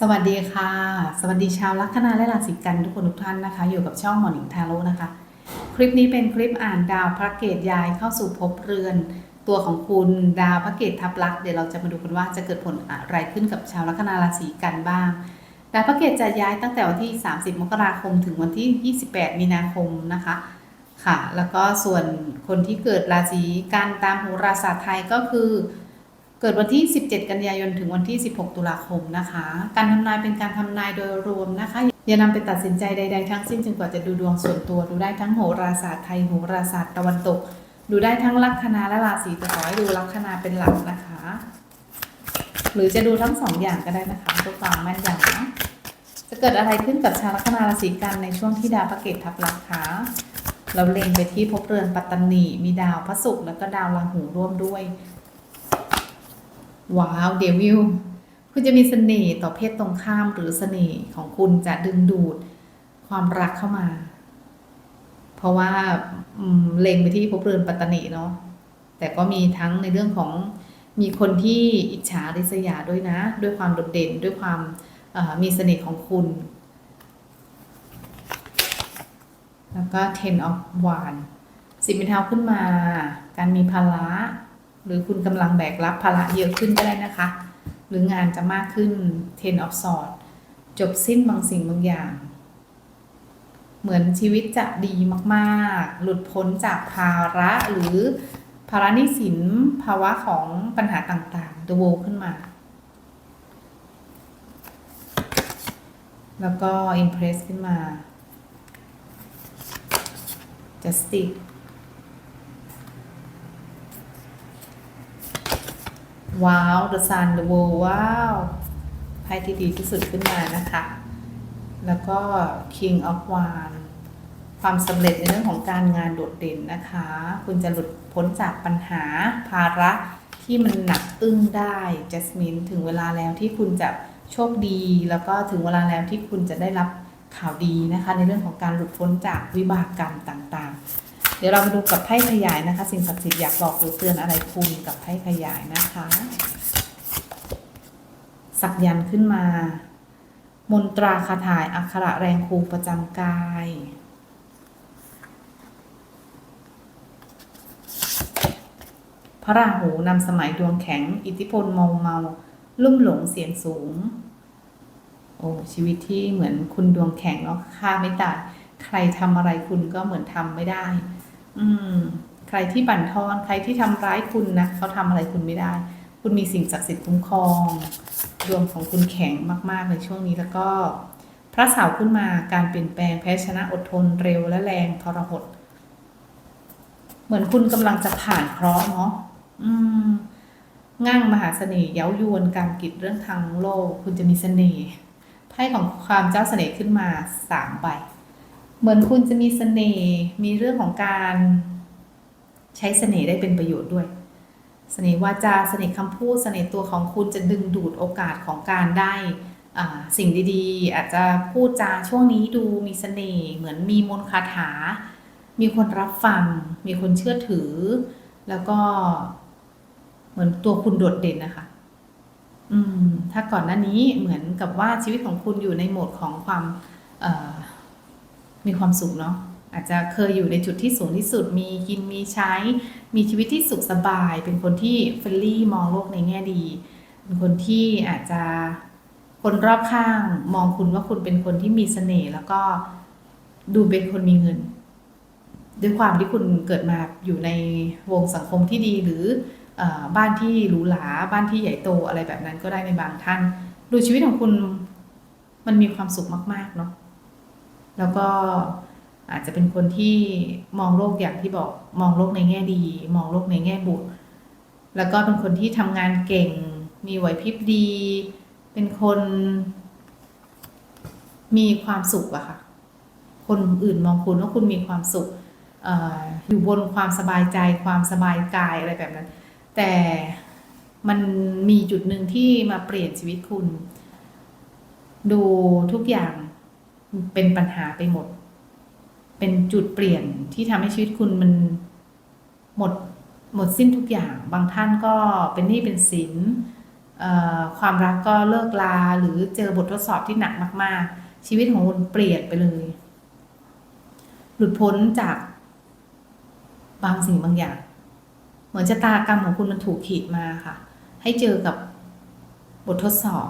สวัสดีค่ะ สวัสดีชาวลัคนาและราศีกันทุกคนทุกท่านนะคะ อยู่กับช่องหมอหนิงทาโร่นะคะ คลิปนี้เป็นคลิปอ่านดาวพระเกตย้ายเข้าสู่ภพเรือน ตัวของคุณดาวพระเกตทับลักษณ์เดี๋ยวเราจะมาดูกันว่าจะเกิดผลอะไรขึ้นกับชาวลัคนาราศีกันบ้าง ดาวพระเกตจะย้ายตั้งแต่วันที่ 30 มกราคมถึงวันที่ 28 มีนาคมนะคะค่ะ แล้วก็ส่วนคนที่เกิดราศีกันตามโหราศาสตร์ไทยก็คือ เกิดวันที่ 17 กันยายน ถึงวันที่ 16 ตุลาคมนะคะ การทำนายเป็นการทำนายโดยรวมนะคะ อย่านำไปตัดสินใจใด ๆ ทั้งสิ้นจนกว่าจะดูดวงส่วนตัว ดูได้ทั้งโหราศาสตร์ไทย โหราศาสตร์ตะวันตก ดูได้ทั้งลัคนาและราศีแต่ขอให้ดูลัคนาเป็นหลักนะคะ หรือจะดูทั้งสองอย่างก็ได้นะคะเพื่อความแม่นยำนะจะเกิดอะไรขึ้นกับชาวลัคนาราศีกันในช่วงที่ดาวพระเกตทับลักคะเราเล็งไปที่ภพเรือนปัตตานีมีดาวพระศุกร์แล้วก็ดาวราหูร่วมด้วย ว้าวเดวิลคุณจะมีเสน่ห์ต่อเพศตรงข้ามหรือเสน่ห์ของคุณจะดึงดูดความรักเข้ามา เพราะว่าเล็งไปที่ภพเรือนปัตตานีเนาะแต่ก็มีทั้งในเรื่องของมีคนที่อิจฉาริษยาด้วยนะ ด้วยความโดดเด่นด้วยความมีเสน่ห์ของคุณ แล้วก็ ten of wand สิบเป็นเท้าขึ้นมา การมีภาระ หรือคุณกำลังแบกรับภาระเยอะขึ้นก็ได้นะคะ หรืองานจะมากขึ้น ten of swords จบสิ้นบางสิ่งบางอย่าง เหมือนชีวิตจะดีมากๆ หลุดพ้นจากภาระหรือภาระหนี้สินภาวะของปัญหาต่างๆ The World ขึ้นมา แล้วก็ Impress ขึ้นมา Justice ว้าว The Sun The World ว้าวไพ่ที่ดีที่สุดขึ้นมานะคะ แล้วก็ King of Wands ความสำเร็จในเรื่องของการงานโดดเด่นนะคะ คุณจะหลุดพ้นจากปัญหาภาระที่มันหนักอึ้งได้จัสมินถึงเวลาแล้วที่คุณจะโชคดี แล้วก็ถึงเวลาแล้วที่คุณจะได้รับข่าวดีนะคะ ในเรื่องของการหลุดพ้นจากวิบากกรรมต่างๆ เดี๋ยวเรามาดูกับไพ่ขยายนะคะ สิ่งศักดิ์สิทธิ์อยากบอกหรือเตือนอะไรคุณกับไพ่ขยายนะคะ สักยันขึ้นมา มนตราคาถายอักขระแรงครูประจำกาย พระราหูนำสมัยดวงแข็ง อิทธิพลเมาเมา ลุ่มหลงเสียงสูง โอ้ชีวิตที่เหมือนคุณดวงแข็งเนาะค่าไม่ตายใครทำอะไรคุณก็เหมือนทำไม่ได้ อืม ใครที่บั่นทอนใครที่ทำร้ายคุณนะเขาทำอะไรคุณไม่ได้ คุณมีสิ่งศักดิ์สิทธิ์คุ้มครองดวงของคุณแข็งมาก ๆ ในช่วงนี้แล้วก็ พระเสาร์ขึ้นมาการเปลี่ยนแปลงแพ้ชนะอดทนเร็วและแรงทรหด เหมือนคุณกำลังจะผ่านเคราะห์เนาะอืมง่างมหาเสน่ห์เย้ายวนการกิจเรื่องทางโลก คุณจะมีเสน่ห์ไพ่ของความเจ้าเสน่ห์ขึ้นมาสามใบ เหมือนคุณจะมีเสน่ห์มีเรื่องของการใช้เสน่ห์ได้เป็นประโยชน์ด้วยเสน่ห์วาจาเสน่ห์คำพูดเสน่ห์ตัวของคุณจะดึงดูดโอกาสของการได้สิ่งดีๆ อาจจะพูดจาช่วงนี้ดูมีเสน่ห์เหมือนมีมนต์คาถา มีคนรับฟัง มีคนเชื่อถือ แล้วก็เหมือนตัวคุณโดดเด่นนะคะ อืม ถ้าก่อนหน้านี้เหมือนกับว่าชีวิตของคุณอยู่ในโหมดของความ มีความสุขเนาะอาจจะเคยอยู่ในจุดที่สูงที่สุดมีกินมีใช้ มีชีวิตที่สุขสบาย เป็นคนที่เฟรนลี่มองโลกในแง่ดี เป็นคนที่อาจจะคนรอบข้างมองคุณว่าคุณเป็นคนที่มีเสน่ห์แล้วก็ดูเป็นคนมีเงิน ด้วยความที่คุณเกิดมาอยู่ในวงสังคมที่ดีหรือเออบ้านที่หรูหราบ้านที่ใหญ่โตอะไรแบบนั้นก็ได้ในบางท่าน ดูชีวิตของคุณมันมีความสุขมาก ๆ เนาะ แล้วก็อาจจะเป็นคนที่มองโลกอย่างที่บอกมองโลกในแง่ดี มองโลกในแง่บวกแล้วก็เป็นคนที่ทำงานเก่ง มีไหวพริบดี เป็นคน มีความสุขอะค่ะ คนอื่นมองคุณว่าคุณมีความสุขอออยู่บนความสบายใจความสบายกายอะไรแบบนั้น แต่มันมีจุดหนึ่งที่มาเปลี่ยนชีวิตคุณ ดูทุกอย่าง เป็นปัญหาไปหมด เป็นจุดเปลี่ยนที่ทำให้ชีวิตคุณมันหมดหมดสิ้นทุกอย่าง บางท่านก็เป็นหนี้เป็นสินความรักก็เลิกลาหรือเจอบททดสอบที่หนักมาก ๆ ชีวิตของคุณเปลี่ยนไปเลย หลุดพ้นจากบางสิ่งบางอย่าง เหมือนชะตากรรมของคุณมันถูกขีดมาค่ะ ให้เจอกับบททดสอบ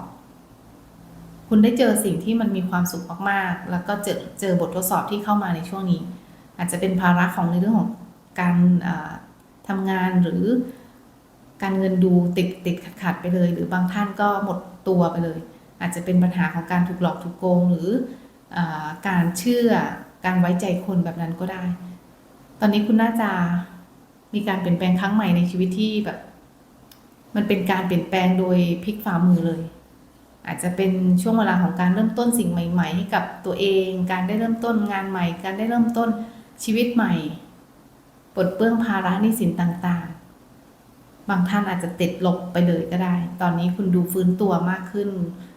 คุณได้เจอสิ่งที่มันมีความสุขมากๆ แล้วก็เจอเจอบททดสอบที่เข้ามาในช่วงนี้ อาจจะเป็นภาระของในเรื่องของการอ่าทำงานหรือการเงินดูติดติดขัดขัดไปเลย หรือบางท่านก็หมดตัวไปเลย อาจจะเป็นปัญหาของการถูกหลอกถูกโกง หรืออการเชื่อการไว้ใจคนแบบนั้นก็ได้ ตอนนี้คุณน่าจะมีการเปลี่ยนแปลงครั้งใหม่ในชีวิตที่แบบ มันเป็นการเปลี่ยนแปลงโดยพลิกฝ่ามือเลย อาจจะเป็นช่วงเวลาของการเริ่มต้นสิ่งใหม่ ๆ ให้กับตัวเอง การได้เริ่มต้นงานใหม่ การได้เริ่มต้นชีวิตใหม่ปลดเปลื้องภาระหนี้สินต่างๆ บางท่านอาจจะติดลบไปเลยก็ได้ ตอนนี้คุณดูฟื้นตัวมากขึ้น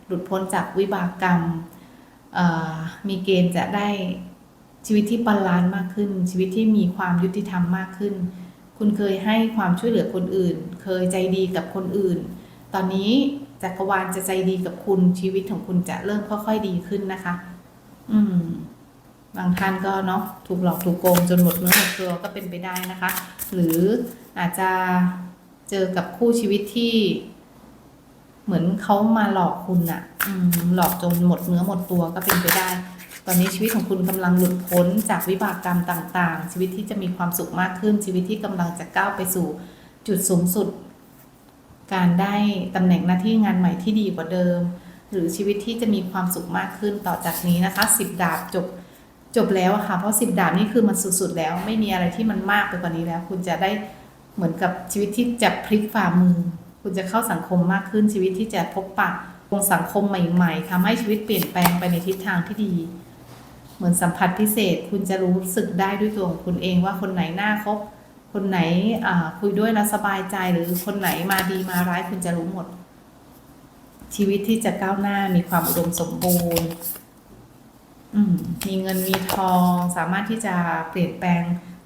หลุดพ้นจากวิบากกรรม มีเกณฑ์จะได้ชีวิตที่บาลานซ์มากขึ้น ชีวิตที่มีความยุติธรรมมากขึ้น คุณเคยให้ความช่วยเหลือคนอื่น เคยใจดีกับคนอื่น ตอนนี้ จักรวาลจะใจดีกับคุณชีวิตของคุณจะเริ่มค่อยๆดีขึ้นนะคะ อืม บางท่านก็เนาะถูกหลอกถูกโกงจนหมดเนื้อหมดตัวก็เป็นไปได้นะคะ หรืออาจจะเจอกับคู่ชีวิตที่ เหมือนเขามาหลอกคุณอะอืม หลอกจนหมดเนื้อหมดตัวก็เป็นไปได้ ตอนนี้ชีวิตของคุณกำลังหลุดพ้นจากวิบากกรรมต่าง ๆ ชีวิตที่จะมีความสุขมากขึ้นชีวิตที่กำลังจะก้าวไปสู่จุดสูงสุด การได้ตำแหน่งหน้าที่งานใหม่ที่ดีกว่าเดิม หรือชีวิตที่จะมีความสุขมากขึ้นต่อจากนี้นะคะสิบดาบจบจบแล้วค่ะ เพราะสิบดาบนี่คือมันสุดๆแล้ว ไม่มีอะไรที่มันมากไปกว่านี้แล้ว คุณจะได้เหมือนกับชีวิตที่จะพลิกฝ่ามือ คุณจะเข้าสังคมมากขึ้นชีวิตที่จะพบปะวงสังคมใหม่ๆทำให้ชีวิตเปลี่ยนแปลงไปในทิศทางที่ดี เหมือนสัมผัสพิเศษ คุณจะรู้สึกได้ด้วยตัวของคุณเองว่าคนไหนน่าคบ คนไหนคุยด้วยแล้วสบายใจหรือคนไหนมาดีมาร้ายคุณจะรู้หมด ชีวิตที่จะก้าวหน้ามีความอุดมสมบูรณ์มมีเงินมีทอง สามารถที่จะเปลี่ยนแปลง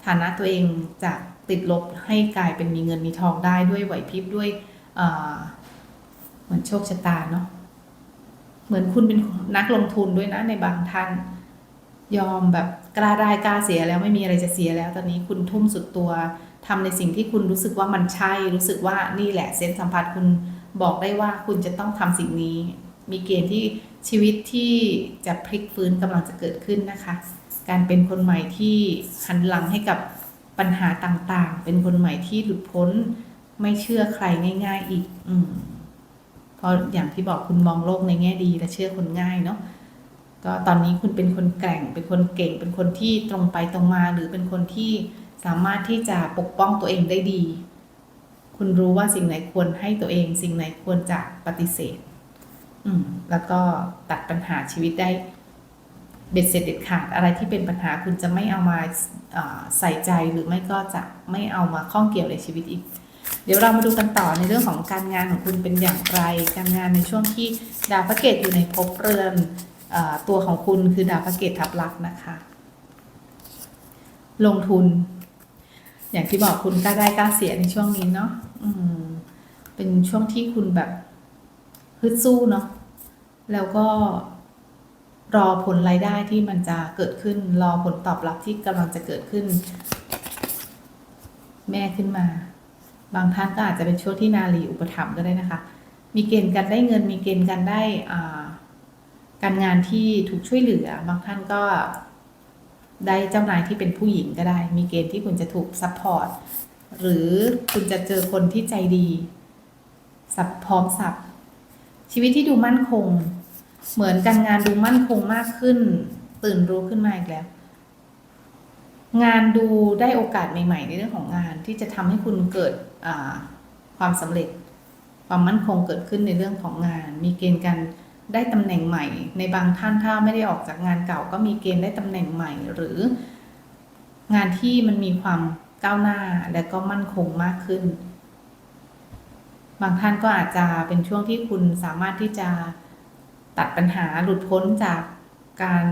ฐานะตัวเองจากติดลบให้กลายเป็นมีเงินมีทองได้ด้วยไหวพริบด้วยเหมือนโชคชะตาเนาะเหมือนคุณเป็นนักลงทุนด้วยนะในบางท่าน ยอมแบบ กล้าได้กล้าเสียแล้วไม่มีอะไรจะเสียแล้ว ตอนนี้คุณทุ่มสุดตัวทำในสิ่งที่คุณรู้สึกว่ามันใช่ รู้สึกว่านี่แหละเซนส์สัมผัสคุณบอกได้ว่าคุณจะต้องทำสิ่งนี้ มีเกณฑ์ที่ชีวิตที่จะพลิกฟื้นกำลังจะเกิดขึ้นนะคะ การเป็นคนใหม่ที่หันหลังให้กับปัญหาต่างๆ เป็นคนใหม่ที่หลุดพ้นไม่เชื่อใครง่าย ๆ อีก อืมเพราะอย่างที่บอกคุณมองโลกในแง่ดีและเชื่อคนง่ายเนาะ ก็ตอนนี้คุณเป็นคนแกร่ง เป็นคนเก่ง เป็นคนที่ตรงไปตรงมา หรือเป็นคนที่สามารถที่จะปกป้องตัวเองได้ดี คุณรู้ว่าสิ่งไหนควรให้ตัวเอง สิ่งไหนควรจะปฏิเสธ อืม แล้วก็ตัดปัญหาชีวิตได้เบ็ดเสร็จเด็ดขาดอะไรที่เป็นปัญหาคุณจะไม่เอามาาใส่ใจหรือไม่ก็จะไม่เอามาข้องเกี่ยวในชีวิตอีก เดี๋ยวเรามาดูกันต่อในเรื่องของการงานของคุณเป็นอย่างไร การงานในช่วงที่ดาวพระเกตอยู่ในภพเรือน ตัวของคุณคือดาวพระเกตทับลักษ์นะคะ ลงทุน อย่างที่บอกคุณกล้าได้กล้าเสียในช่วงนี้เนาะเป็นช่วงที่คุณแบบฮึดสู้เนาะแล้วก็รอผลรายได้ที่มันจะเกิดขึ้น รอผลตอบรับที่กำลังจะเกิดขึ้น แม่ขึ้นมา บางท่านก็อาจจะเป็นช่วงที่นาลีอุปถัมภ์ก็ได้นะคะ มีเกณฑ์การได้เงิน มีเกณฑ์การได้อ่า การงานที่ถูกช่วยเหลือบางท่านก็ได้เจ้านายที่เป็นผู้หญิงก็ได้ มีเกณฑ์ที่คุณจะถูกซัพพอร์ตหรือคุณจะเจอคนที่ใจดี สับพร้อมสับ ชีวิตที่ดูมั่นคง เหมือนการงานดูมั่นคงมากขึ้น ตื่นรู้ขึ้นมาอีกแล้ว งานดูได้โอกาสใหม่ ๆ ในเรื่องของงานที่จะทำให้คุณเกิดความสำเร็จ ความมั่นคงเกิดขึ้นในเรื่องของงาน มีเกณฑ์การ ได้ตำแหน่งใหม่ ในบางท่านถ้าไม่ได้ออกจากงานเก่าก็มีเกณฑ์ได้ตำแหน่งใหม่ หรืองานที่มันมีความก้าวหน้าและก็มั่นคงมากขึ้น บางท่านก็อาจจะเป็นช่วงที่คุณสามารถที่จะตัดปัญหาหลุดพ้นจากการ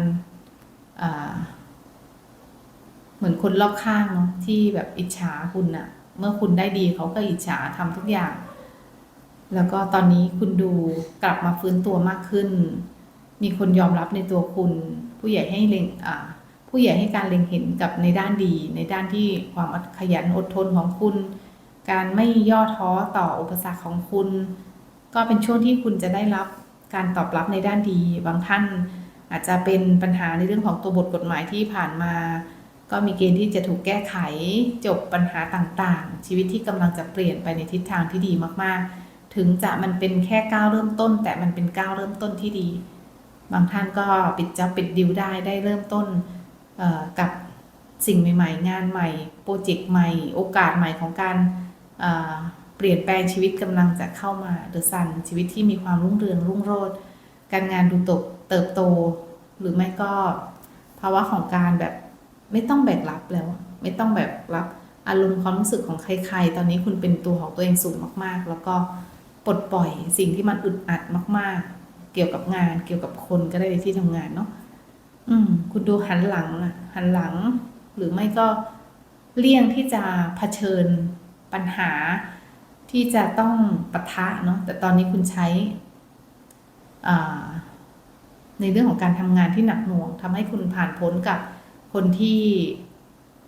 เหมือนคนรอบข้างเนาะที่แบบอิจฉาคุณอะเมื่อคุณได้ดีเขาก็อิจฉาทำทุกอย่าง แล้วก็ตอนนี้คุณดูกลับมาฟื้นตัวมากขึ้น มีคนยอมรับในตัวคุณ ผู้ใหญ่ให้เล็งผู้ใหญ่ให้การเล็งเห็นกับในด้านดี ในด้านที่ความขยันอดทนของคุณ การไม่ย่อท้อต่ออุปสรรคของคุณ ก็เป็นช่วงที่คุณจะได้รับการตอบรับในด้านดี บางท่านอาจจะเป็นปัญหาในเรื่องของตัวบทกฎหมายที่ผ่านมา ก็มีเกณฑ์ที่จะถูกแก้ไขจบปัญหาต่างๆ ชีวิตที่กำลังจะเปลี่ยนไปในทิศทางที่ดีมากๆ ถึงจะมันเป็นแค่ก้าวเริ่มต้น แต่มันเป็นก้าวเริ่มต้นที่ดี บางท่านก็ปิดจ็อบปิดดิวได้ได้เริ่มต้นกับสิ่งใหม่ ๆ งานใหม่โปรเจกต์ใหม่ โอกาสใหม่ของการเเปลี่ยนแปลงชีวิตกำลังจะเข้ามาเดอะซันชีวิตที่มีความรุ่งเรืองรุ่งโรจน์การงานดูตกเติบโต หรือไม่ก็ภาวะของการแบบไม่ต้องแบกรับแล้ว ไม่ต้องแบกรับอารมณ์ความรู้สึกของใครๆ ตอนนี้คุณเป็นตัวของตัวเองสูงมากๆ แล้วก็ ปลดปล่อยสิ่งที่มันอึดอัดมาก ๆ เกี่ยวกับงาน เกี่ยวกับคนก็ได้ในที่ทำงานเนาะอืม คุณดูหันหลังอะหันหลัง หรือไม่ก็เลี่ยงที่จะเผชิญปัญหาที่จะต้องปะทะเนาะแต่ตอนนี้คุณใช้ในเรื่องของการทำงานที่หนักหน่วงทำให้คุณผ่านพ้นกับคนที่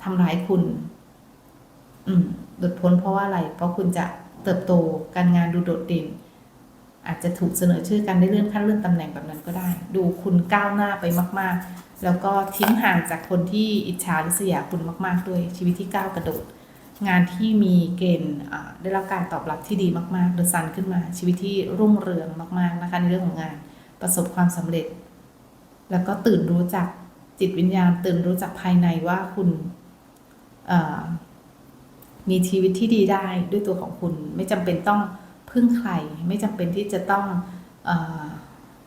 ทำร้ายคุณ อืมหลุดพ้นเพราะว่าอะไร เพราะคุณจะ เติบโตการงานดูโดดเด่น อาจจะถูกเสนอชื่อกันได้เลื่อนขั้นเลื่อนตำแหน่งแบบนั้นก็ได้ ดูคุณก้าวหน้าไปมาก ๆ แล้วก็ทิ้งห่างจากคนที่อิจฉาริษยาคุณมาก ๆ ด้วยชีวิตที่ก้าวกระโดด งานที่มีเกณฑ์ได้รับการตอบรับที่ดีมากๆเดอะซันขึ้นมา ชีวิตที่รุ่งเรืองมาก ๆ นะคะในเรื่องของงานประสบความสำเร็จ แล้วก็ตื่นรู้จักจิตวิญญาณ ตื่นรู้จักภายในว่าคุณ มีชีวิตที่ดีได้ด้วยตัวของคุณ ไม่จำเป็นต้องพึ่งใคร ไม่จำเป็นที่จะต้องอ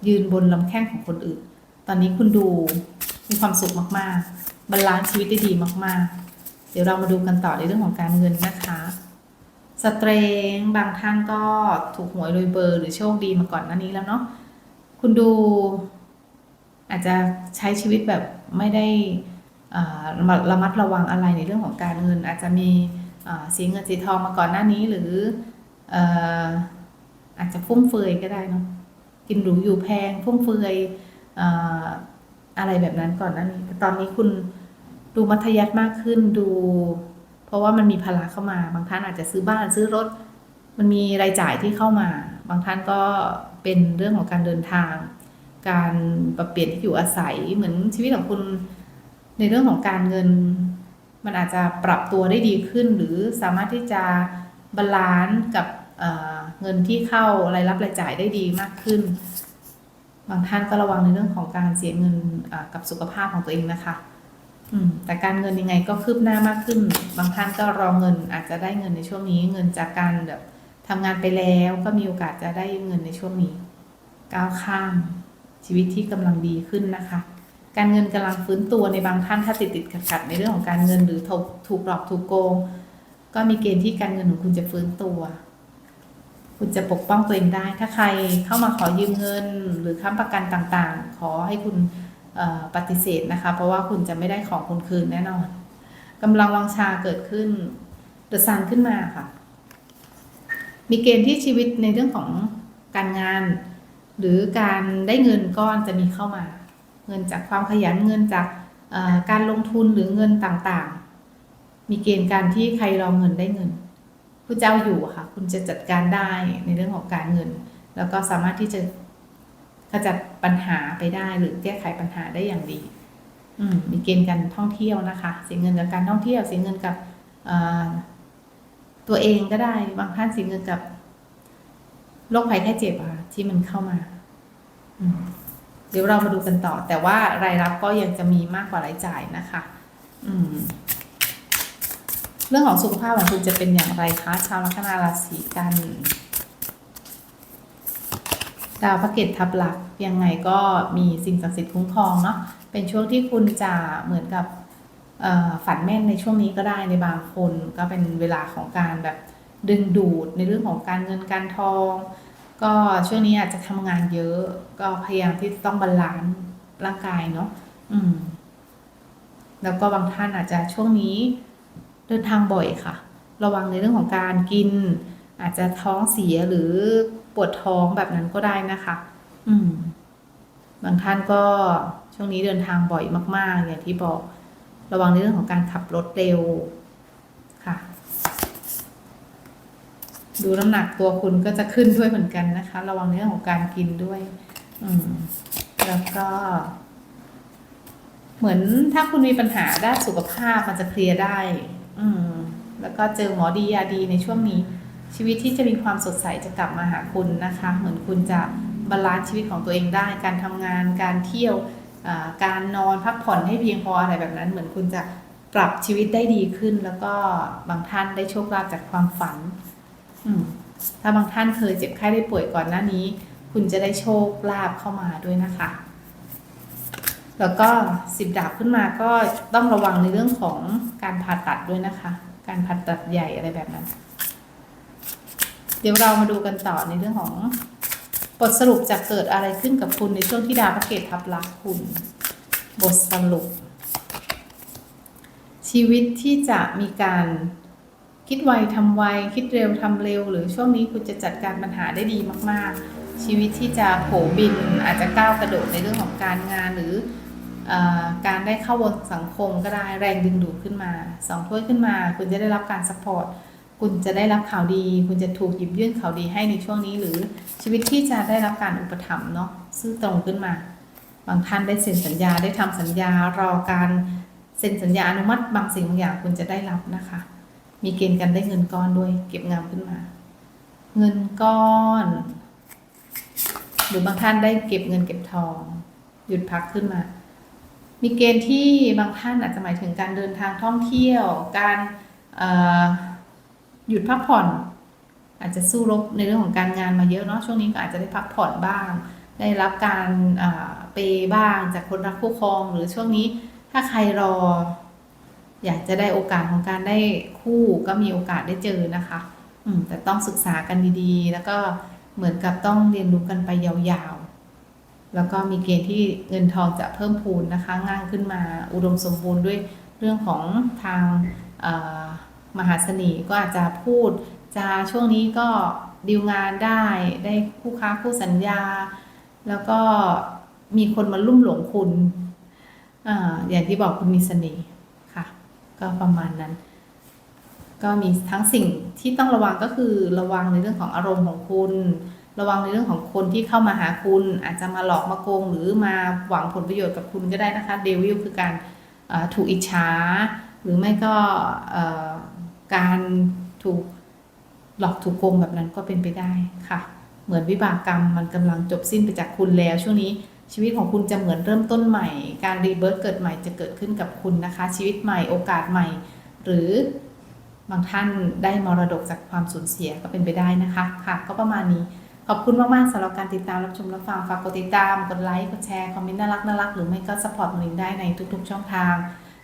ยืนบนลำแข้งของคนอื่น ตอนนี้คุณดูมีความสุขมากๆ บาลานซ์ชีวิตได้ดีมากๆ เดี๋ยวเรามาดูกันต่อในเรื่องของการเงินนะคะสเตรงบางท่านก็ถูกหวยรวยเบอร์หรือโชคดีมาก่อนหน้านี้แล้วเนาะคุณดูอาจจะใช้ชีวิตแบบไม่ได้ระมัดระวังอะไรในเรื่องของการเงิน อาจจะมี สียเงินสีทองมาก่อนหน้านี้หรืออาจจะฟุ่มเฟือยก็ได้เนาะกินหรูอยู่แพงฟุ่มเฟือยอ่าอะไรแบบนั้นก่อนหน้านี้แต่ตอนนี้คุณดูมัธยัสถ์มากขึ้นดู เพราะว่ามันมีภาระเข้ามา บางท่านอาจจะซื้อบ้านซื้อรถ มันมีรายจ่ายที่เข้ามา บางท่านก็เป็นเรื่องของการเดินทาง การปรับเปลี่ยนที่อยู่อาศัยเหมือนชีวิตของคุณในเรื่องของการเงิน มันอาจจะปรับตัวได้ดีขึ้น หรือสามารถที่จะบาลานซ์กับเเงินที่เข้ารายรับรายจ่ายได้ดีมากขึ้น บางท่านก็ระวังในเรื่องของการเสียเงินกับสุขภาพของตัวเองนะคะแต่การเงินยังไงก็คืบหน้ามากขึ้น บางท่านก็รอเงินอาจจะได้เงินในช่วงนี้ เงินจากการแบบทำงานไปแล้วก็มีโอกาสจะได้เงินในช่วงนี้ ก้าวข้ามชีวิตที่กำลังดีขึ้นนะคะ การเงินกำลังฟื้นตัวในบางท่านถ้าติดติดขัดขัดในเรื่องของการเงินหรือถูกถูกหลอกถูกโกง ก็มีเกณฑ์ที่การเงินของคุณจะฟื้นตัว คุณจะปกป้องตัวเองได้ ถ้าใครเข้ามาขอยืมเงิน หรือค้ำประกันต่างๆ ขอให้คุณปฏิเสธนะคะ เพราะว่าคุณจะไม่ได้ของคุณคืนแน่นอนกำลังวังชาเกิดขึ้นเดอะซันขึ้นมาค่ะ มีเกณฑ์ที่ชีวิตในเรื่องของการงาน หรือการได้เงินก้อนจะมีเข้ามา เงินจากความขยันเงินจากการลงทุนหรือเงินต่างๆ มีเกณฑ์การที่ใครรองเงินได้เงินผู้เจ้าอยู่ค่ะ คุณจะจัดการได้ในเรื่องของการเงิน แล้วก็สามารถที่จะขจัดปัญหาไปได้หรือแก้ไขปัญหาได้อย่างดี อืมีเกณฑ์การท่องเที่ยวนะคะเสียเงินกับการท่องเที่ยวเสียเงินกับตัวเองก็ได้บางท่านเสียเงินกับโรคภัยแค่เจ็บอะที่มันเข้ามา อืม เดี๋ยวเรามาดูกันต่อ แต่ว่ารายรับก็ยังจะมีมากกว่ารายจ่ายนะคะ อืม เรื่องของสุขภาพของคุณจะเป็นอย่างไรคะ ชาวลัคนาราศีกัน ดาวพระเกตทับหลักยังไงก็มีสิ่งศักดิ์สิทธิ์คุ้มครองเนาะ เป็นช่วงที่คุณจะเหมือนกับฝันแม่นในช่วงนี้ก็ได้ในบางคนก็เป็นเวลาของการแบบดึงดูดในเรื่องของการเงินการทอง ก็ช่วงนี้อาจจะทำงานเยอะ ก็พยายามที่ต้องบาลานซ์ร่างกายเนาะอืม แล้วก็บางท่านอาจจะช่วงนี้เดินทางบ่อยค่ะ ระวังในเรื่องของการกิน อาจจะท้องเสียหรือปวดท้องแบบนั้นก็ได้นะคะ อืม บางท่านก็ช่วงนี้เดินทางบ่อยมาก ๆ อย่างที่บอก ระวังในเรื่องของการขับรถเร็วค่ะ ดูน้ำหนักตัวคุณก็จะขึ้นด้วยเหมือนกันนะคะ ระวังในเรื่องของการกินด้วย อืม แล้วก็ เหมือนถ้าคุณมีปัญหาด้านสุขภาพมันจะเคลียร์ได้ อืม แล้วก็เจอหมอดียาดีในช่วงนี้ ชีวิตที่จะมีความสดใสจะกลับมาหาคุณนะคะ เหมือนคุณจะบาลานซ์ชีวิตของตัวเองได้ การทำงาน การเที่ยวการนอนพักผ่อนให้เพียงพออะไรแบบนั้น เหมือนคุณจะปรับชีวิตได้ดีขึ้น แล้วก็บางท่านได้โชคลาภจากความฝัน ถ้าบางท่านเคยเจ็บไข้ได้ป่วยก่อนหน้านี้ คุณจะได้โชคลาภเข้ามาด้วยนะคะ แล้วก็สิบดาบขึ้นมาก็ต้องระวังในเรื่องของการผ่าตัดด้วยนะคะ การผ่าตัดใหญ่อะไรแบบนั้น เดี๋ยวเรามาดูกันต่อในเรื่องของบทสรุปจะเกิดอะไรขึ้นกับคุณในช่วงที่ดาวพระเกตทับลักคุณ บทสรุป ชีวิตที่จะมีการ คิดไวทำไว คิดเร็วทำเร็ว หรือช่วงนี้คุณจะจัดการปัญหาได้ดีมากๆ ชีวิตที่จะโผบินอาจจะก้าวกระโดดในเรื่องของการงานหรืออการได้เข้าวนสังคมก็ได้แรงดึงดูดขึ้นมาสองถ้วยขึ้นมา คุณจะได้รับการสปอร์ตคุณจะได้รับข่าวดี คุณจะถูกหยิบยื่นข่าวดีให้ในช่วงนี้ หรือชีวิตที่จะได้รับการอุปถัมภ์เนาะซึ่งตรงขึ้นมา บางท่านได้เซ็นสัญญาได้ทำสัญญารอการเซ็นสัญญาอนุมัติบางสิ่งบางอย่างคุณจะได้รับนะคะ มีเกณฑ์การได้เงินก้อนด้วย เก็บงามขึ้นมา เงินก้อน หรือบางท่านได้เก็บเงินเก็บทอง หยุดพักขึ้นมา มีเกณฑ์ที่บางท่านอาจจะหมายถึงการเดินทางท่องเที่ยว การหยุดพักผ่อน อาจจะสู้รบในเรื่องของการงานมาเยอะเนาะช่วงนี้ก็อาจจะได้พักผ่อนบ้าง ได้รับการเปย์บ้างจากคนรักคู่ครองหรือช่วงนี้ถ้าใครรอ อยากจะได้โอกาสของการได้คู่ก็มีโอกาสได้เจอนะคะอืมแต่ต้องศึกษากันดีๆ แล้วก็เหมือนกับต้องเรียนรู้กันไปยาวๆ แล้วก็มีเกณฑ์ที่เงินทองจะเพิ่มพูนนะคะง่างขึ้นมาอุดมสมบูรณ์ด้วยเรื่องของทางมหาเสน่ห์ก็อาจจะพูดจะช่วงนี้ก็ดีลงานได้ได้คู่ค้าคู่สัญญา แล้วก็มีคนมาลุ่มหลงคุณออย่างที่บอกคุณมีเสน่ห์ ก็ประมาณนั้น ก็มีทั้งสิ่งที่ต้องระวังก็คือระวังในเรื่องของอารมณ์ของคุณ ระวังในเรื่องของคนที่เข้ามาหาคุณ อาจจะมาหลอกมาโกง หรือมาหวังผลประโยชน์กับคุณก็ได้นะคะเดวิลคือการถูกอิจฉาหรือไม่ก็การถูกหลอกถูกโกงแบบนั้นก็เป็นไปได้ค่ะ เหมือนวิบากกรรมมันกำลังจบสิ้นไปจากคุณแล้วช่วงนี้ ชีวิตของคุณจะเหมือนเริ่มต้นใหม่ การรีเบิร์ตเกิดใหม่จะเกิดขึ้นกับคุณนะคะ ชีวิตใหม่โอกาสใหม่ หรือบางท่านได้มรดกจากความสูญเสียก็เป็นไปได้นะคะ ค่ะ ก็ประมาณนี้ ขอบคุณมาก ๆสำหรับการติดตามรับชมรับฟังฝากกดติดตาม กดไลค์ กดแชร์ คอมเมนต์น่ารักน่ารักหรือไม่ก็สปอร์ตมอนิงได้ในทุกๆ ช่องทาง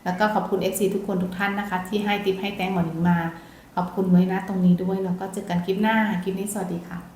แล้วก็ขอบคุณ FC ทุกคนทุกท่านนะคะ ที่ให้ติปให้แตงหมอนิงมา ขอบคุณไว้นะตรงนี้ด้วยแล้วก็เจอกันคลิปหน้าคลิปนี้สวัสดีค่ะ